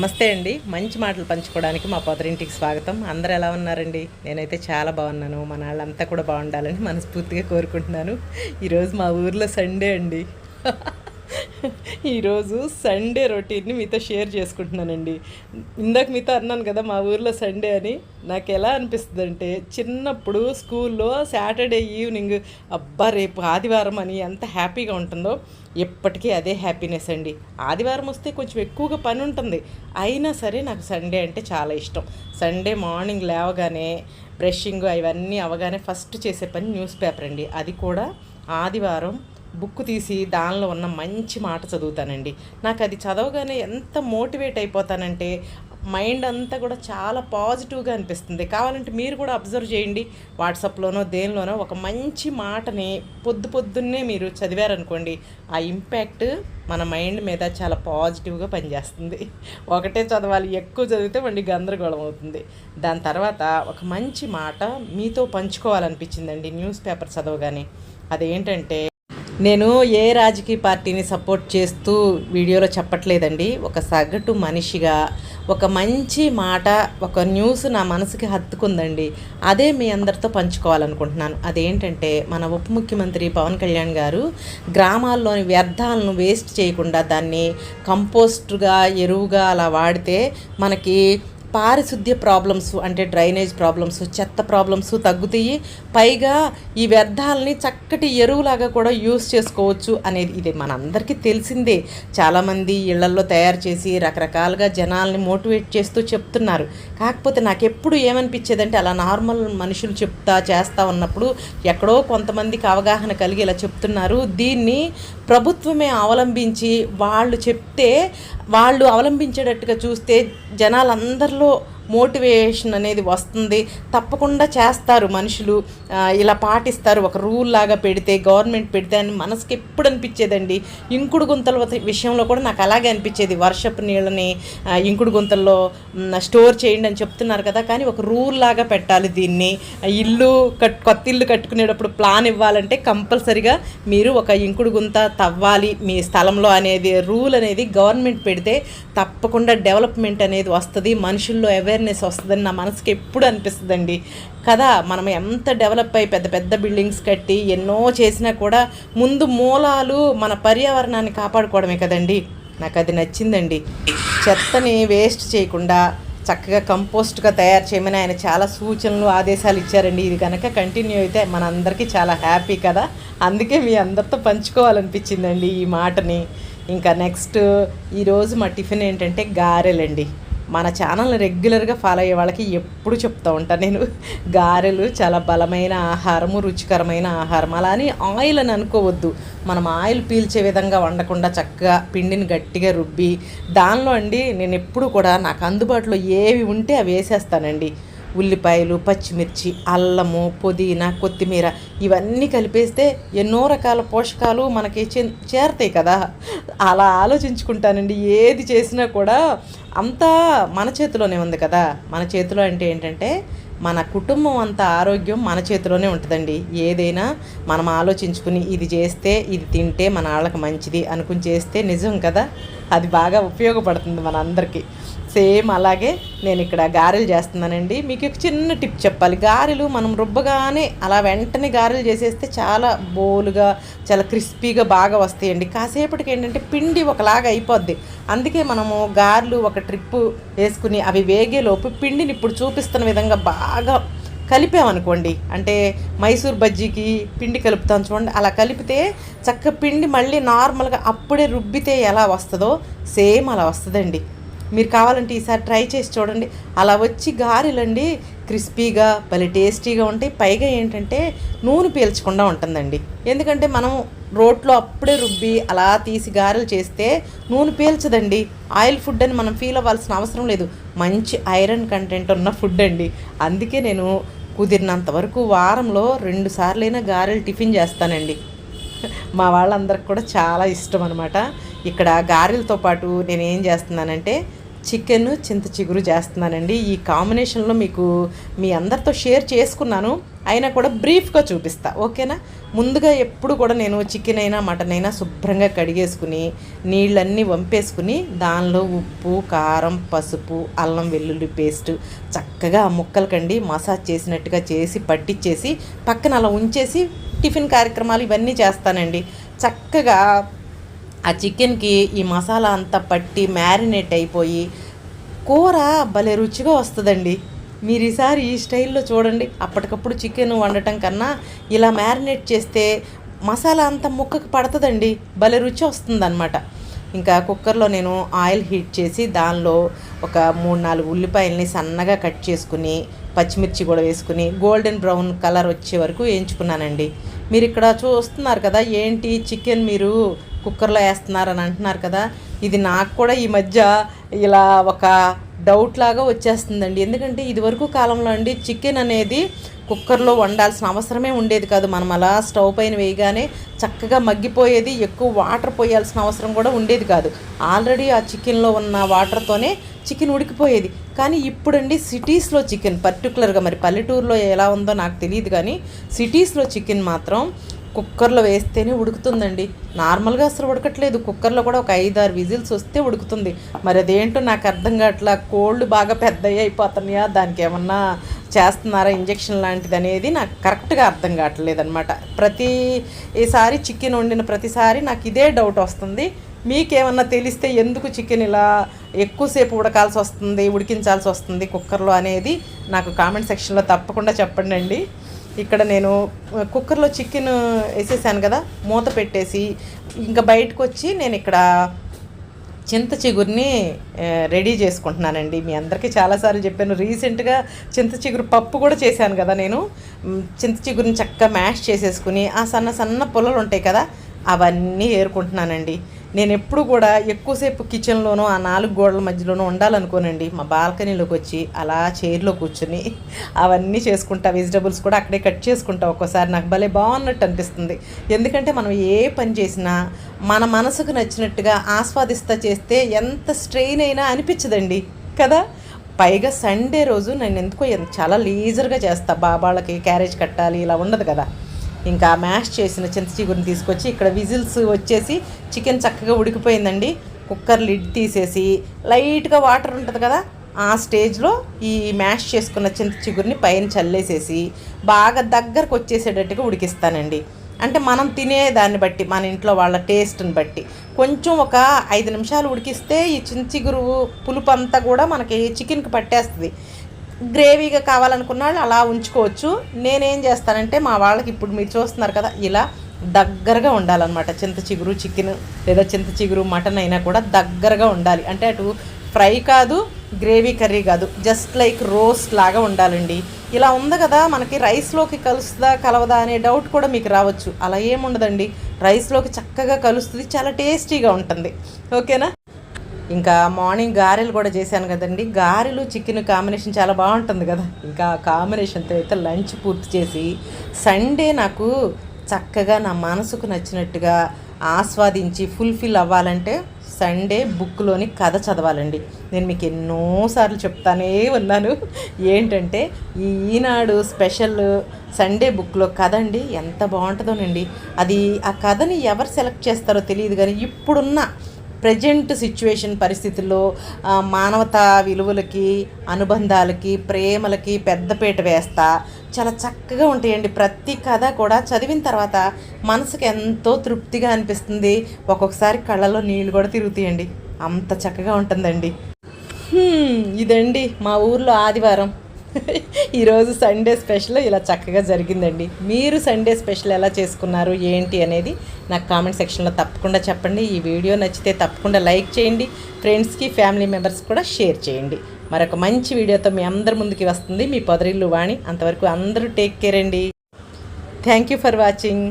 నమస్తే అండి. మంచి మాటలు పంచుకోవడానికి మా పొదరింటికి స్వాగతం. అందరూ ఎలా ఉన్నారండి? నేనైతే చాలా బాగున్నాను. మన వాళ్ళంతా కూడా బాగుండాలని మనస్ఫూర్తిగా కోరుకుంటున్నాను. ఈరోజు మా ఊర్లో సండే అండి. ఈరోజు సండే రొటీన్ని మీతో షేర్ చేసుకుంటున్నానండి. ఇందాక మీతో అన్నాను కదా మా ఊర్లో సండే అని. నాకు ఎలా అనిపిస్తుంది అంటే చిన్నప్పుడు స్కూల్లో సాటర్డే ఈవినింగ్ అబ్బా రేపు ఆదివారం అని ఎంత హ్యాపీగా ఉంటుందో ఎప్పటికీ అదే హ్యాపీనెస్ అండి. ఆదివారం వస్తే కొంచెం ఎక్కువగా పని ఉంటుంది. అయినా సరే నాకు సండే అంటే చాలా ఇష్టం. సండే మార్నింగ్ లేవగానే బ్రషింగ్ అవన్నీ అవగానే ఫస్ట్ చేసే పని న్యూస్ పేపర్ అండి. అది కూడా ఆదివారం బుక్ తీసి దానిలో ఉన్న మంచి మాట చదువుతానండి. నాకు అది చదవగానే ఎంత మోటివేట్ అయిపోతానంటే మైండ్ అంతా కూడా చాలా పాజిటివ్గా అనిపిస్తుంది. కావాలంటే మీరు కూడా అబ్జర్వ్ చేయండి. వాట్సాప్లోనో దేనిలోనో ఒక మంచి మాటని పొద్దు పొద్దున్నే మీరు చదివారనుకోండి ఆ ఇంపాక్ట్ మన మైండ్ మీద చాలా పాజిటివ్గా పనిచేస్తుంది. ఒకటే చదవాలి ఎక్కువ చదివితే మళ్ళీ గందరగోళం అవుతుంది. దాని తర్వాత ఒక మంచి మాట మీతో పంచుకోవాలనిపించిందండి న్యూస్ పేపర్ చదవగానే. అదేంటంటే నేను ఏ రాజకీయ పార్టీని సపోర్ట్ చేస్తూ వీడియోలో చెప్పట్లేదండి. ఒక సగటు మనిషిగా ఒక మంచి మాట ఒక న్యూస్ నా మనసుకి హత్తుకుందండి. అదే మీ అందరితో పంచుకోవాలనుకుంటున్నాను. అదేంటంటే మన ఉప ముఖ్యమంత్రి పవన్ కళ్యాణ్ గారు గ్రామాల్లోని వ్యర్థాలను వేస్ట్ చేయకుండా దాన్ని కంపోస్ట్గా ఎరువుగా అలా వాడితే మనకి పారిశుద్ధ్య ప్రాబ్లమ్స్ అంటే డ్రైనేజ్ ప్రాబ్లమ్స్ చెత్త ప్రాబ్లమ్స్ తగ్గుతాయి పైగా ఈ వ్యర్థాలని చక్కటి ఎరువులాగా కూడా యూస్ చేసుకోవచ్చు అనేది ఇది మనందరికీ తెలిసిందే. చాలామంది ఇళ్ళల్లో తయారు చేసి రకరకాలుగా జనాల్ని మోటివేట్ చేస్తూ చెప్తున్నారు. కాకపోతే నాకు ఎప్పుడు ఏమనిపించేదంటే అలా నార్మల్ మనుషులు చెప్తా చేస్తా ఉన్నప్పుడు ఎక్కడో కొంతమందికి అవగాహన కలిగి ఇలా చెప్తున్నారు. దీన్ని ప్రభుత్వమే అవలంబించి వాళ్ళు చెప్తే వాళ్ళు అవలంబించేటట్టుగా చూస్తే జనాలందరిలో hacerlo మోటివేషన్ అనేది వస్తుంది. తప్పకుండా చేస్తారు మనుషులు. ఇలా పాటిస్తారు. ఒక రూల్ లాగా పెడితే గవర్నమెంట్ పెడితే అని మనసుకి ఎప్పుడు అనిపించేదండి. ఇంకుడు గుంతల విషయంలో కూడా నాకు అలాగే అనిపించేది. వర్షపు నీళ్ళని ఇంకుడు గుంతల్లో స్టోర్ చేయండి అని చెప్తున్నారు కదా. కానీ ఒక రూల్ లాగా పెట్టాలి దీన్ని. ఇల్లు కట్ కొత్త ఇల్లు కట్టుకునేటప్పుడు ప్లాన్ ఇవ్వాలంటే కంపల్సరిగా మీరు ఒక ఇంకుడు గుంత తవ్వాలి. మీ స్థలంలో అనేది రూల్ అనేది గవర్నమెంట్ పెడితే తప్పకుండా డెవలప్మెంట్ అనేది వస్తుంది. మనుషుల్లో అవేర్నెస్ వస్తుందని నా మనసుకి ఎప్పుడు అనిపిస్తుందండి. కదా మనం ఎంత డెవలప్ అయ్యి పెద్ద పెద్ద బిల్డింగ్స్ కట్టి ఎన్నో చేసినా కూడా ముందు మూలాలు మన పర్యావరణాన్ని కాపాడుకోవడమే కదండి. నాకు అది నచ్చిందండి. చెత్తని వేస్ట్ చేయకుండా చక్కగా కంపోస్ట్గా తయారు చేయమని ఆయన చాలా సూచనలు ఆదేశాలు ఇచ్చారండి. ఇది కనుక కంటిన్యూ అయితే మనందరికీ చాలా హ్యాపీ కదా. అందుకే మీ అందరితో పంచుకోవాలనిపించిందండి ఈ మాటని. ఇంకా నెక్స్ట్ ఈరోజు మా టిఫిన్ ఏంటంటే గారెలండి. మన ఛానల్ని రెగ్యులర్గా ఫాలో అయ్యే వాళ్ళకి ఎప్పుడు చెప్తూ ఉంటాను నేను గారెలు చాలా బలమైన ఆహారము రుచికరమైన ఆహారం అలా అని ఆయిల్ అని అనుకోవద్దు. మనం ఆయిల్ పీల్చే విధంగా వండకుండా చక్కగా పిండిని గట్టిగా రుబ్బి దానిలో అండి నేను ఎప్పుడు కూడా నాకు అందుబాటులో ఏవి ఉంటే అవి వేసేస్తానండి. ఉల్లిపాయలు పచ్చిమిర్చి అల్లము పుదీనా కొత్తిమీర ఇవన్నీ కలిపేస్తే ఎన్నో రకాల పోషకాలు మనకి చే- చేరతాయి కదా. అలా ఆలోచించుకుంటానండి. ఏది చేసినా కూడా అంతా మన చేతిలోనే ఉంది కదా. మన చేతిలో అంటే ఏంటంటే మన కుటుంబం అంత ఆరోగ్యం మన చేతిలోనే ఉంటుందండి. ఏదైనా మనం ఆలోచించుకుని ఇది చేస్తే ఇది తింటే మన వాళ్ళకి మంచిది అనుకుని చేస్తే నిజం కదా. అది బాగా ఉపయోగపడుతుంది మనందరికీ. సేమ్ అలాగే నేను ఇక్కడ గారెలు చేస్తున్నానండి. మీకు ఒక చిన్న టిప్ చెప్పాలి. గారెలు మనం రుబ్బగానే అలా వెంటనే గారెలు చేసేస్తే చాలా బోలుగా చాలా క్రిస్పీగా బాగా వస్తాయండి. కాసేపటికి ఏంటంటే పిండి ఒకలాగా అయిపోద్ది. అందుకే మనము గారెలు ఒక ట్రిప్పు వేసుకుని అవి వేగేలోపు పిండిని ఇప్పుడు చూపిస్తున్న విధంగా బాగా కలిపామనుకోండి. అంటే మైసూర్ బజ్జీకి పిండి కలుపుతాం చూడండి. అలా కలిపితే చక్క పిండి మళ్ళీ నార్మల్గా అప్పుడే రుబ్బితే ఎలా వస్తుందో సేమ్ అలా వస్తుందండి. మీరు కావాలంటే ఈసారి ట్రై చేసి చూడండి. అలా వచ్చి గారెలండి క్రిస్పీగా భలే టేస్టీగా ఉంటాయి. పైగా ఏంటంటే నూనె పీల్చకుండా ఉంటుందండి. ఎందుకంటే మనం రోట్లో అప్పుడే రుబ్బి అలా తీసి గారెలు చేస్తే నూనె పీల్చదండి. ఆయిల్ ఫుడ్ అని మనం ఫీల్ అవ్వాల్సిన అవసరం లేదు. మంచి ఐరన్ కంటెంట్ ఉన్న ఫుడ్ అండి. అందుకే నేను కుదిరినంత వరకు వారంలో రెండు సార్లైనా గారెలు టిఫిన్ చేస్తానండి. మా వాళ్ళందరికి కూడా చాలా ఇష్టం అనమాట ఇక్కడ గారెలతో పాటు నేను ఏం చేస్తున్నానంటే చికెన్ చింత చిగురు చేస్తున్నానండి. ఈ కాంబినేషన్లో మీకు మీ అందరితో షేర్ చేసుకున్నాను. అయినా కూడా బ్రీఫ్గా చూపిస్తా. ఓకేనా? ముందుగా ఎప్పుడు కూడా నేను చికెన్ అయినా మటన్ అయినా శుభ్రంగా కడిగేసుకుని నీళ్ళన్నీ వంపేసుకుని దానిలో ఉప్పు కారం పసుపు అల్లం వెల్లుల్లి పేస్ట్ చక్కగా ఆ ముక్కలకండి మసాజ్ చేసినట్టుగా చేసి పట్టించేసి పక్కన అలా ఉంచేసి టిఫిన్ కార్యక్రమాలు ఇవన్నీ చేస్తానండి. చక్కగా ఆ చికెన్కి ఈ మసాలా అంతా పట్టి మ్యారినేట్ అయిపోయి కూర భలే రుచిగా వస్తుందండి. మీరు ఈసారి ఈ స్టైల్లో చూడండి. అప్పటికప్పుడు చికెన్ వండటం కన్నా ఇలా మ్యారినేట్ చేస్తే మసాలా అంతా ముక్కకు పడుతుందండి. భలే రుచి వస్తుందన్నమాట. ఇంకా కుక్కర్లో నేను ఆయిల్ హీట్ చేసి దానిలో ఒక మూడు నాలుగు ఉల్లిపాయల్ని సన్నగా కట్ చేసుకుని పచ్చిమిర్చి కూడా వేసుకుని గోల్డెన్ బ్రౌన్ కలర్ వచ్చే వరకు వేయించుకున్నానండి. మీరు ఇక్కడ చూస్తున్నారు కదా ఏంటి చికెన్ మీరు కుక్కర్లో వేస్తున్నారని అంటున్నారు కదా. ఇది నాకు కూడా ఈ మధ్య ఇలా ఒక డౌట్ లాగా వచ్చేస్తుందండి. ఎందుకంటే ఇదివరకు కాలంలో అండి చికెన్ అనేది కుక్కర్లో వండాల్సిన అవసరమే ఉండేది కాదు. మనం అలా స్టవ్ పైన వేయగానే చక్కగా మగ్గిపోయేది ఎక్కువ వాటర్ పోయాల్సిన అవసరం కూడా ఉండేది కాదు. ఆల్రెడీ ఆ చికెన్లో ఉన్న వాటర్తోనే చికెన్ ఉడికిపోయేది. కానీ ఇప్పుడండి సిటీస్లో చికెన్ పర్టికులర్గా మరి పల్లెటూరులో ఎలా ఉందో నాకు తెలియదు కానీ సిటీస్లో చికెన్ మాత్రం కుక్కర్లో వేస్తేనే ఉడుకుతుందండి. నార్మల్గా అసలు ఉడకట్లేదు. కుక్కర్లో కూడా ఒక ఐదు ఆరు విజిల్స్ వస్తే ఉడుకుతుంది. మరి అదేంటో నాకు అర్థం కావట్లా. కోళ్ళు బాగా పెద్దవి అయిపోతున్నాయా? దానికి ఏమన్నా చేస్తున్నారా? ఇంజెక్షన్ లాంటిది అనేది నాకు కరెక్ట్గా అర్థం కావట్లేదు అనమాట ప్రతి ఈసారి చికెన్ వండిన ప్రతిసారి నాకు ఇదే డౌట్ వస్తుంది. మీకేమన్నా తెలిస్తే ఎందుకు చికెన్ ఇలా ఎక్కువసేపు ఉడకాల్సి వస్తుంది ఉడికించాల్సి వస్తుంది కుక్కర్లో అనేది నాకు కామెంట్ సెక్షన్లో తప్పకుండా చెప్పండి అండి ఇక్కడ నేను కుక్కర్లో చికెన్ వేసేసాను కదా మూత పెట్టేసి ఇంకా బయటకు వచ్చి నేను ఇక్కడ చింత చిగురిని రెడీ చేసుకుంటున్నానండి. మీ అందరికీ చాలాసార్లు చెప్పాను రీసెంట్గా చింత చిగురు పప్పు కూడా చేశాను కదా నేను. చింత చిగురిని చక్కగా మ్యాష్ చేసేసుకుని ఆ సన్న సన్న పొలలు ఉంటాయి కదా అవన్నీ ఏరుకుంటున్నానండి. నేను ఎప్పుడు కూడా ఎక్కువసేపు కిచెన్లోనూ ఆ నాలుగు గోడల మధ్యలోనూ ఉండాలనుకోనండి. మా బాల్కనీలోకి వచ్చి అలా చైర్లో కూర్చుని అవన్నీ చేసుకుంటా వెజిటబుల్స్ కూడా అక్కడే కట్ చేసుకుంటా ఒక్కోసారి. నాకు భలే బాగున్నట్టు అనిపిస్తుంది. ఎందుకంటే మనం ఏ పని చేసినా మన మనసుకు నచ్చినట్టుగా ఆస్వాదిస్తా చేస్తే ఎంత స్ట్రెయిన్ అయినా అనిపించదండి. కదా? పైగా సండే రోజు నేను ఎందుకో చాలా లీజర్గా చేస్తా. బాబాళ్ళకి క్యారేజ్ కట్టాలి ఇలా ఉండదు కదా. ఇంకా మ్యాష్ చేసిన చింత చిగురిని తీసుకొచ్చి ఇక్కడ విజిల్స్ వచ్చేసి చికెన్ చక్కగా ఉడికిపోయిందండి. కుక్కర్ లిడ్ తీసేసి లైట్గా వాటర్ ఉంటుంది కదా ఆ స్టేజ్లో ఈ మ్యాష్ చేసుకున్న చింత చిగురిని పైన చల్లేసేసి బాగా దగ్గరకు వచ్చేసేటట్టుగా ఉడికిస్తానండి. అంటే మనం తినే దాన్ని బట్టి మన ఇంట్లో వాళ్ళ టేస్ట్ని బట్టి కొంచెం ఒక ఐదు నిమిషాలు ఉడికిస్తే ఈ చింతచిగురు పులుపు అంతా కూడా మనకి చికెన్కి పట్టేస్తుంది. గ్రేవీగా కావాలనుకున్న వాళ్ళు అలా ఉంచుకోవచ్చు. నేనేం చేస్తానంటే మా వాళ్ళకి ఇప్పుడు మీరు చూస్తున్నారు కదా ఇలా దగ్గరగా ఉండాలన్నమాట. చింత చిగురు చికెన్ లేదా చింత చిగురు మటన్ అయినా కూడా దగ్గరగా ఉండాలి. అంటే అటు ఫ్రై కాదు గ్రేవీ కర్రీ కాదు. జస్ట్ లైక్ రోస్ట్ లాగా ఉండాలండి. ఇలా ఉంది కదా మనకి రైస్లోకి కలుస్తుందా కలవదా అనే డౌట్ కూడా మీకు రావచ్చు. అలా ఏముండదండి రైస్లోకి చక్కగా కలుస్తుంది చాలా టేస్టీగా ఉంటుంది. ఓకేనా? ఇంకా మార్నింగ్ గారెలు కూడా చేశాను కదండి. గారెలు చికెన్ కాంబినేషన్ చాలా బాగుంటుంది కదా. ఇంకా కాంబినేషన్తో అయితే లంచ్ పూర్తి చేసి సండే నాకు చక్కగా నా మనసుకు నచ్చినట్టుగా ఆస్వాదించి ఫుల్ఫిల్ అవ్వాలంటే సండే బుక్లోని కథ చదవాలండి. నేను మీకు ఎన్నోసార్లు చెప్తానే ఉన్నాను. ఏంటంటే ఈ ఈనాడు స్పెషల్ సండే బుక్లో కథ అండి. ఎంత బాగుంటుందోనండి. అది ఆ కథని ఎవరు సెలెక్ట్ చేస్తారో తెలియదు కానీ ఇప్పుడున్న ప్రజెంట్ సిచ్యువేషన్ పరిస్థితుల్లో మానవతా విలువలకి అనుబంధాలకి ప్రేమలకి పెద్దపీట వేస్తా. చాలా చక్కగా ఉంటాయండి. ప్రతి కథ కూడా చదివిన తర్వాత మనసుకి ఎంతో తృప్తిగా అనిపిస్తుంది. ఒక్కొక్కసారి కళ్ళలో నీళ్ళు కూడా తిరుగుతాయండి. అంత చక్కగా ఉంటుందండి. ఇదండి మా ఊర్లో ఆదివారం. ఈరోజు సండే స్పెషల్ ఇలా చక్కగా జరిగిందండి. మీరు సండే స్పెషల్ ఎలా చేసుకున్నారు ఏంటి అనేది నాకు కామెంట్ సెక్షన్లో తప్పకుండా చెప్పండి. ఈ వీడియో నచ్చితే తప్పకుండా లైక్ చేయండి. ఫ్రెండ్స్కి ఫ్యామిలీ మెంబర్స్ కూడా షేర్ చేయండి. మరొక మంచి వీడియోతో మీ అందరి ముందుకి వస్తుంది మీ పొదరిల్లు వాణి. అంతవరకు అందరూ టేక్ కేర్ అండి. Thank you for watching